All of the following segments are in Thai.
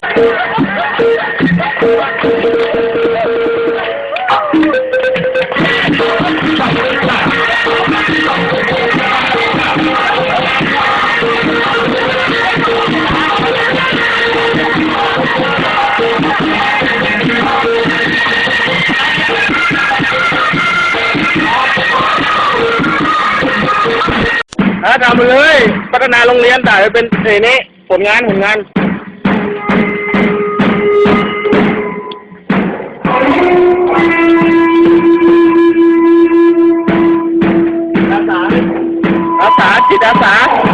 นะทำไปเลย พัฒนาโรงเรียนแต่เป็นเอนี้ผลงานผลงาน ส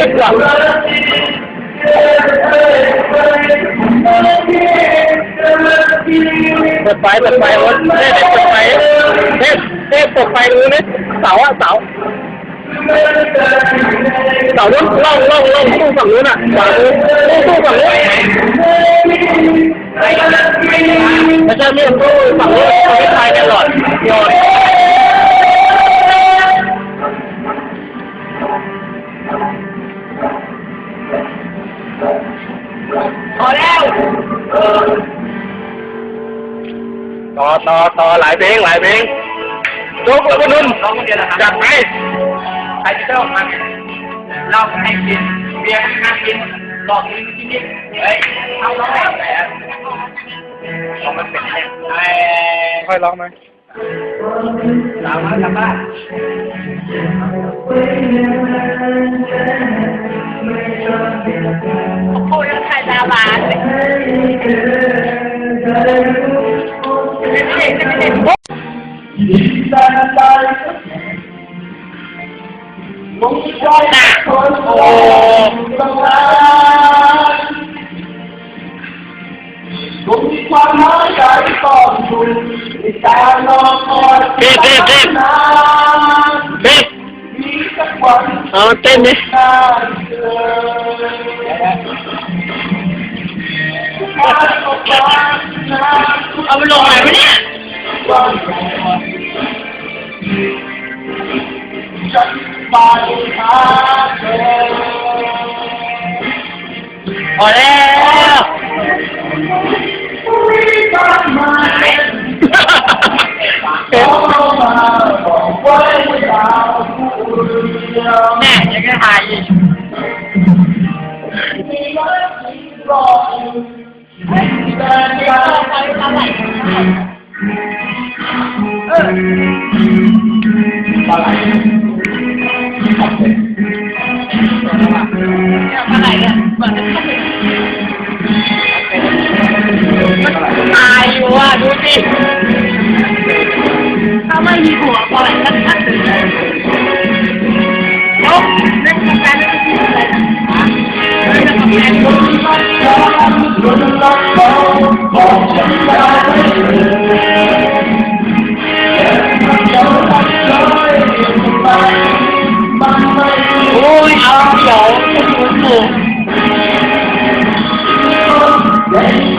เปิดไฟเปิดไฟรถเทพเปิดไฟเทพเทพเปิดไฟดูนี่เสาอะเสาเสานู้นล่องล่องล่องตู้ฝั่งนู้นอะขวามือตู้ตู้ฝั่งนู้นไม่ใช่ไม่ตู้ฝั่งนู้นเขาไม่ไฟกันหลอดหยอด ต่อต่อต่อหลายเพลงหลายเพลงยกแล้วก็นุ่นร้องคนเดียวนะครับจัดไปใครจะเจ้ามันเราให้กินเบียร์ให้มากินหลอกกินกินนิดเฮ้ยเอาร้องแบบไหนอะลองมันเป็นไงไอ้ค่อยร้องไหมสาวน้อยกลับบ้านโอ้ โอ้ผมมีความหมายใจต้องคุณในการรอคอยเทพเท เนี่เนเข้ไปตายอยู่อะดูสิถ้าไม่มีหัวปล่อยชัดชัดเลยยกเล่นกับแฟนเล่นกับแฟนเล่นกับแฟน Right?